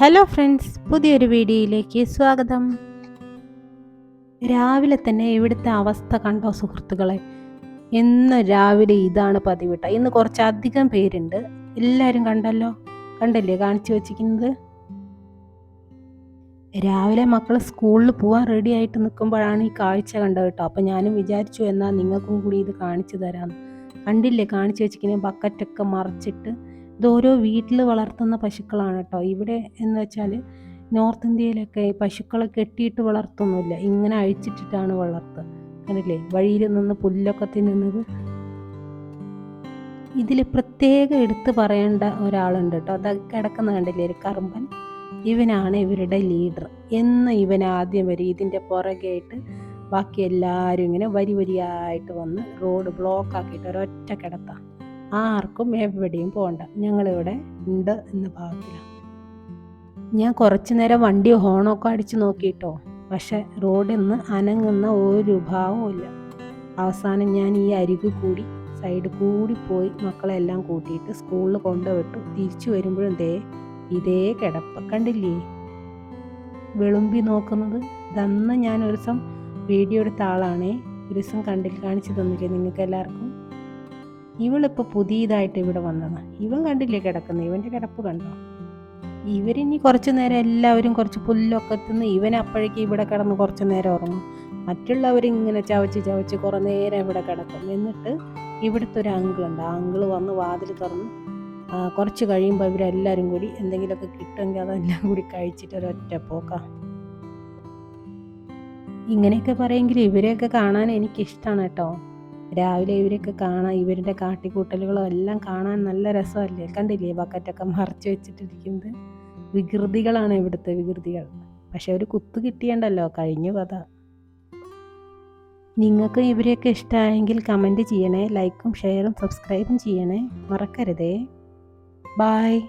Hello friends പുതിയൊരു വീഡിയോയിലേക്ക് സ്വാഗതം. രാവിലെ തന്നെ ഇവിടുത്തെ അവസ്ഥ കണ്ടോ സുഹൃത്തുക്കളെ? ഇന്ന് രാവിലെ ഇതാണ് പതിവിട്ട ഇന്ന് കുറച്ചധികം പേരുണ്ട്. എല്ലാവരും കണ്ടല്ലോ? കണ്ടല്ലേ? കാണിച്ചു വച്ചിരിക്കുന്നത്? രാവിലെ മക്കൾ സ്കൂളിൽ പോകാൻ റെഡി ആയിട്ട് നിൽക്കുമ്പോഴാണ് ഈ കാഴ്ച കണ്ടത് കേട്ടോ അപ്പം ഞാനും വിചാരിച്ചു എന്നാൽ നിങ്ങൾക്കും കൂടി ഇത് കാണിച്ചു തരാമെന്ന് കണ്ടില്ലേ? കാണിച്ചു വെച്ചിരിക്കുന്ന ബക്കറ്റൊക്കെ മറിച്ചിട്ട് ഇത് ഓരോ വീട്ടിൽ വളർത്തുന്ന പശുക്കളാണ് കേട്ടോ. ഇവിടെ എന്ന് വെച്ചാൽ നോർത്ത് ഇന്ത്യയിലൊക്കെ പശുക്കളെ കെട്ടിയിട്ട് വളർത്തുന്നില്ല ഇങ്ങനെ അഴിച്ചിട്ടിട്ടാണ് വളർത്തുക കണ്ടില്ലേ? വഴിയിൽ നിന്ന് പുല്ലൊക്കെ തിന്നുന്നത്. ഇതിൽ പ്രത്യേകം എടുത്ത് പറയേണ്ട ഒരാളുണ്ട് കേട്ടോ. അത് കിടക്കുന്ന കണ്ടില്ലേ? ഒരു കറുമ്പൻ. ഇവനാണ് ഇവരുടെ ലീഡർ. എന്ന് ഇവൻ ആദ്യം വരും. ഇതിന്റെ പുറകെയായിട്ട് ബാക്കി എല്ലാവരും ഇങ്ങനെ വരി വരിയായിട്ട് വന്ന് റോഡ് ബ്ലോക്ക് ആക്കിയിട്ട് ഒരൊറ്റ കിടത്താം. ആർക്കും എവിടെയും പോകണ്ട ഞങ്ങളിവിടെ ഉണ്ട് എന്ന ഭാഗത്തിലാണ് ഞാൻ കുറച്ചു നേരം വണ്ടി ഹോണൊക്കെ അടിച്ചു നോക്കിയിട്ടോ പക്ഷെ റോഡിൽ നിന്ന് അനങ്ങുന്ന ഒരു ഭാവവും ഇല്ല. അവസാനം ഞാൻ ഈ അരികു കൂടി സൈഡ് കൂടി പോയി മക്കളെല്ലാം കൂട്ടിയിട്ട് സ്കൂളിൽ കൊണ്ടുവിട്ടു. തിരിച്ചു വരുമ്പോഴും ദേ ഇതേ കിടപ്പ് കണ്ടില്ലേ? വെളുമ്പി നോക്കുന്നത്. ഇതന്ന് ഞാൻ ഒരു ദിവസം വീഡിയോ എടുത്ത ആളാണേ. ഒരു ദിവസം കണ്ടിൽ കാണിച്ചു തന്നില്ലേ നിങ്ങൾക്ക് എല്ലാവർക്കും ഇവളിപ്പോൾ പുതിയതായിട്ട് ഇവിടെ വന്നതാണ് ഇവൻ കണ്ടില്ലേ കിടക്കുന്നത് ഇവന്റെ കിടപ്പ് കണ്ടോ? ഇവരിനി കുറച്ച് നേരം എല്ലാവരും കുറച്ച് പുല്ലൊക്കെ തിന്ന് ഇവൻ അപ്പോഴേക്കും ഇവിടെ കിടന്ന് കുറച്ച് നേരം ഉറങ്ങും. മറ്റുള്ളവരിങ്ങനെ ചവച്ച് ചവച്ച് കുറേ നേരം ഇവിടെ കിടക്കും. എന്നിട്ട് ഇവിടുത്തെ ഒരു അങ്കിളുണ്ട് ആ അങ്കിൾ വന്ന് വാതിൽ തുറന്ന് കുറച്ച് കഴിയുമ്പോൾ ഇവരെല്ലാവരും കൂടി എന്തെങ്കിലുമൊക്കെ കിട്ടുമെങ്കിൽ അതെല്ലാം കൂടി കഴിച്ചിട്ട് ഒരൊറ്റ പോക്കാം. ഇങ്ങനെയൊക്കെ പറയുമെങ്കിൽ ഇവരെയൊക്കെ കാണാൻ എനിക്കിഷ്ടമാണ് കേട്ടോ. രാവിലെ ഇവരൊക്കെ കാണാൻ ഇവരുടെ കാട്ടിക്കൂട്ടലുകളും എല്ലാം കാണാൻ നല്ല രസമല്ലേ? കണ്ടില്ലേ ബക്കറ്റൊക്കെ മറച്ചു വെച്ചിട്ടിരിക്കുന്നത്? വികൃതികളാണ് ഇവിടുത്തെ വികൃതികൾ. പക്ഷെ ഒരു കുത്തു കിട്ടിയണ്ടല്ലോ കഴിഞ്ഞു കഥ. നിങ്ങൾക്ക് ഇവരെയൊക്കെ ഇഷ്ടമായെങ്കിൽ കമന്റ് ചെയ്യണേ ലൈക്കും ഷെയറും സബ്സ്ക്രൈബും ചെയ്യണേ. മറക്കരുതേ. ബായ്.